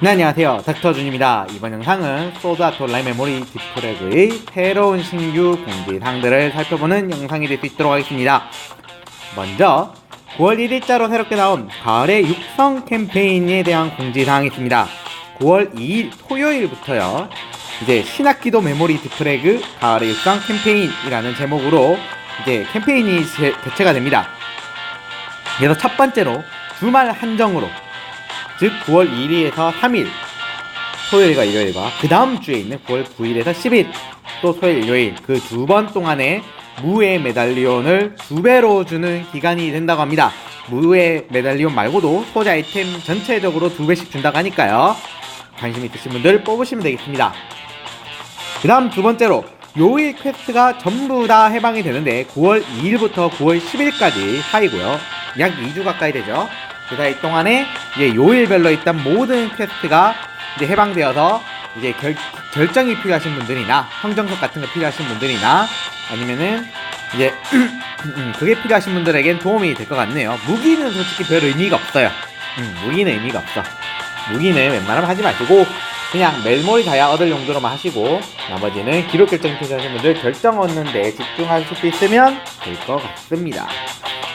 네, 안녕하세요. 닥터준입니다. 이번 영상은 소드아트 온라인 메모리 디프렉의 새로운 신규 공지 사항들을 살펴보는 영상이 될 수 있도록 하겠습니다. 먼저 9월 1일자로 새롭게 나온 가을의 육성 캠페인에 대한 공지 사항이 있습니다. 9월 2일 토요일부터요. 이제 신학기도 메모리 디프레그 가을의 육성 캠페인이라는 제목으로 이제 캠페인이 제- 개최가 됩니다. 그래서 첫 번째로 주말 한정으로 즉 9월 2일에서 3일 토요일과 일요일과 그 다음 주에 있는 9월 9일에서 10일 또 토요일 일요일 그 두 번 동안에 무의 메달리온을 두 배로 주는 기간이 된다고 합니다. 무의 메달리온 말고도 소재 아이템 전체적으로 두 배씩 준다고 하니까요. 관심 있으신 분들 뽑으시면 되겠습니다. 그 다음 두 번째로 요일 퀘스트가 전부 다 해방이 되는데 9월 2일부터 9월 10일까지 사이고요. 약 2주 가까이 되죠. 그 사이 동안에 이제 요일별로 있던 모든 퀘스트가 이제 해방되어서 이제 결, 결정이 필요하신 분들이나 성정석 같은 거 필요하신 분들이나 아니면은 이제 음, 그게 필요하신 분들에겐 도움이 될 것 같네요. 무기는 솔직히 별 의미가 없어요. 음, 무기는 의미가 없어. 무기는 웬만하면 하지 마시고 그냥 멜모리 다야 얻을 용도로만 하시고 나머지는 기록 결정 필요하신 분들 결정 얻는 데 집중하실 수 있으면 될 것 같습니다.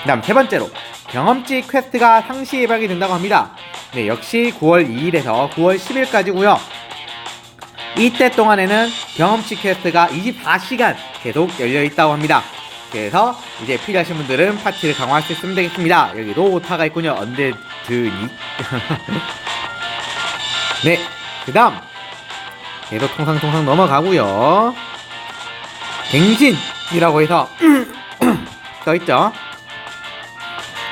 그 다음 세 번째로 경험치 퀘스트가 상시 예방이 된다고 합니다. 네, 역시 9월 2일에서 9월 10일까지고요. 이때 동안에는 경험치 퀘스트가 24시간 계속 열려 있다고 합니다. 그래서 이제 필요하신 분들은 파티를 강화할 수 있으면 되겠습니다. 여기도 오타가 있군요. 언데드니. 네, 그 다음 계속 통상통상 넘어가고요. 갱신이라고 해서 써있죠.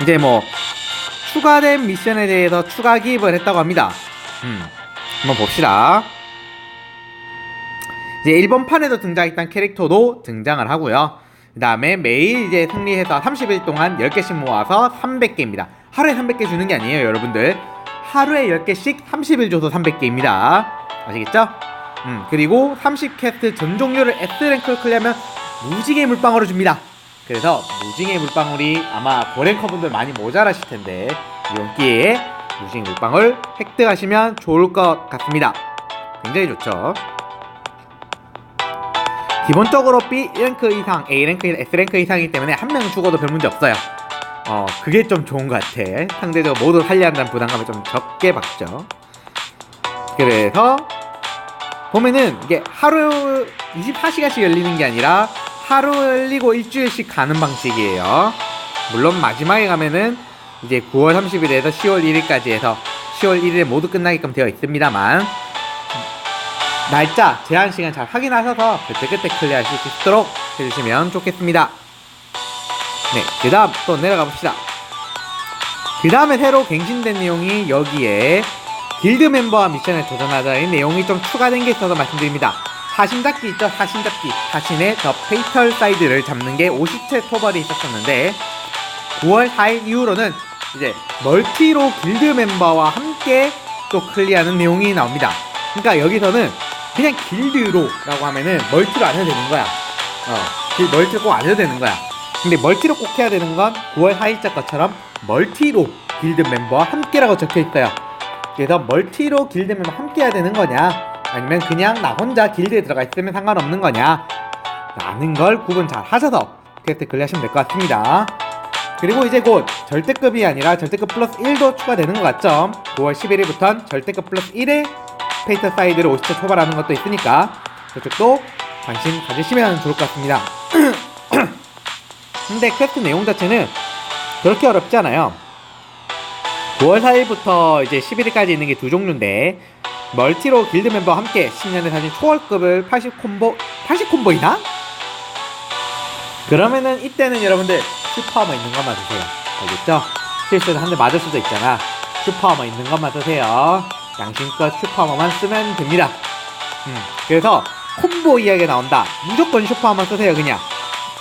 이제 뭐 추가된 미션에 대해서 추가 기입을 했다고 합니다. 음, 한번 봅시다. 이제 1번 판에도 등장했던 캐릭터도 등장을 하고요. 그 다음에 매일 이제 승리해서 30일 동안 10개씩 모아서 300개입니다. 하루에 300개 주는 게 아니에요, 여러분들. 하루에 10개씩 30일 줘서 300개입니다. 아시겠죠? 음, 그리고 30캐스트 전 종료를 S랭크를 클리어하면 무지개 물방울을 줍니다. 그래서 무지개 물방울이 아마 고랭커 분들 많이 모자라실 텐데 이번 기회에 무지개 물방울 획득하시면 좋을 것 같습니다. 굉장히 좋죠. 기본적으로 B 랭크 이상, A 랭크, S 랭크 이상이기 때문에 한 명 죽어도 별 문제 없어요. 어, 그게 좀 좋은 것 같아. 상대적으로 모두 살려야 한다는 부담감을 좀 적게 받죠. 그래서 보면은 이게 하루 24시간씩 열리는 게 아니라 하루 열리고 일주일씩 가는 방식이에요. 물론 마지막에 가면은 이제 9월 30일에서 10월 1일까지 해서 10월 1일에 모두 끝나게끔 되어 있습니다만 날짜 제한 시간 잘 확인하셔서 그때그때 클리어하실 수 있도록 해주시면 좋겠습니다. 네, 그 다음 또 내려가 봅시다. 그 다음에 새로 갱신된 내용이 여기에 길드 멤버와 미션에 도전하자는 내용이 좀 추가된 게 있어서 말씀드립니다. 사신 잡기 있죠? 사신 잡기. 사신의 저 페이털 사이드를 잡는 게 50채 토벌이 있었었는데 9월 4일 이후로는 이제 멀티로 길드 멤버와 함께 또 클리어하는 내용이 나옵니다. 그러니까 여기서는 그냥 길드로 라고 하면은 멀티로 안 해도 되는 거야. 어, 길- 멀티로 꼭 안 해도 되는 거야. 근데 멀티로 꼭 해야 되는 건 9월 4일자 것처럼 멀티로 길드 멤버와 함께라고 적혀 있어요. 그래서 멀티로 길드 멤버 함께 해야 되는 거냐? 아니면 그냥 나 혼자 길드에 들어가 있으면 상관없는 거냐? 라는 걸 구분 잘 하셔서 그때 클리어하시면 될 것 같습니다. 그리고 이제 곧 절대급이 아니라 절대급 플러스 1도 추가되는 것 같죠? 9월 11일부터는 절대급 플러스 1에 페이터 사이드를 50초 초발하는 것도 있으니까 그쪽도 관심 가지시면 좋을 것 같습니다. 근데 퀘스트 내용 자체는 그렇게 어렵지 않아요. 9월 4일부터 이제 11일까지 있는 게 두 종류인데 멀티로 길드 멤버와 함께 10년의 사진 초월급을 80 콤보 80 콤보이나? 그러면은 이때는 여러분들 슈퍼하머 있는 것만 드세요. 알겠죠? 실수로 한 대 맞을 수도 있잖아. 슈퍼하머 있는 것만 쓰세요. 양심껏 슈퍼하머만 쓰면 됩니다. 음, 그래서 콤보 이야기가 나온다. 무조건 슈퍼하머 쓰세요, 그냥.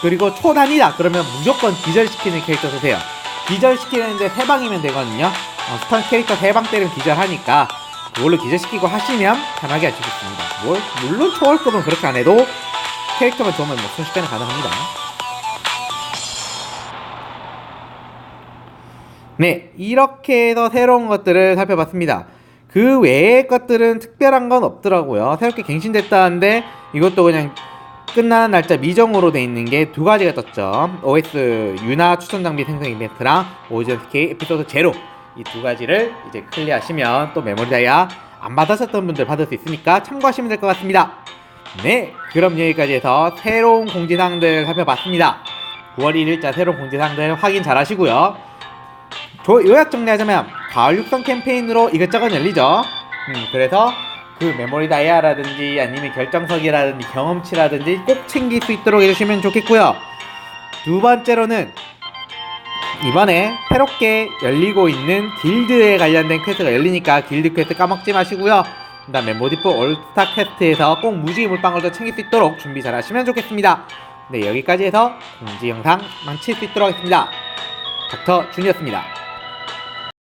그리고 초단이다. 그러면 무조건 기절시키는 캐릭터 쓰세요. 기절시키는데 세 방이면 되거든요. 어, 스턴 캐릭터 세방 때리면 기절하니까 그걸로 기절시키고 하시면 편하게 있습니다. 뭘, 물론 초월급은 그렇게 안 해도 캐릭터만 좋으면 뭐 순식간에 가능합니다. 네, 이렇게 해서 새로운 것들을 살펴봤습니다. 그 외의 것들은 특별한 건 없더라고요. 새롭게 갱신됐다는데 이것도 그냥 끝난 날짜 미정으로 돼 있는 게 두 가지가 떴죠. OS 유나 추천 장비 생성 이벤트랑 오전 TK 에피소드 제로 이 두 가지를 이제 클리어하시면 또 메모리 다이아 안 받으셨던 분들 받을 수 있으니까 참고하시면 될 것 같습니다. 네, 그럼 여기까지 해서 새로운 공지사항들 살펴봤습니다. 9월 1일자 새로운 공지사항들 확인 잘 하시고요. 조, 요약 정리하자면 가을 육성 캠페인으로 이것저것 열리죠. 음, 그래서 그 메모리 다이아라든지 아니면 결정석이라든지 경험치라든지 꼭 챙길 수 있도록 해주시면 좋겠고요. 두 번째로는 이번에 새롭게 열리고 있는 길드에 관련된 퀘스트가 열리니까 길드 퀘스트 까먹지 마시고요. 그 다음에 모디프 올스타 퀘스트에서 꼭 무지개 물방울도 챙길 수 있도록 준비 잘 하시면 좋겠습니다. 네, 여기까지 해서 공지 영상 망칠 수 있도록 하겠습니다. 닥터 준이었습니다.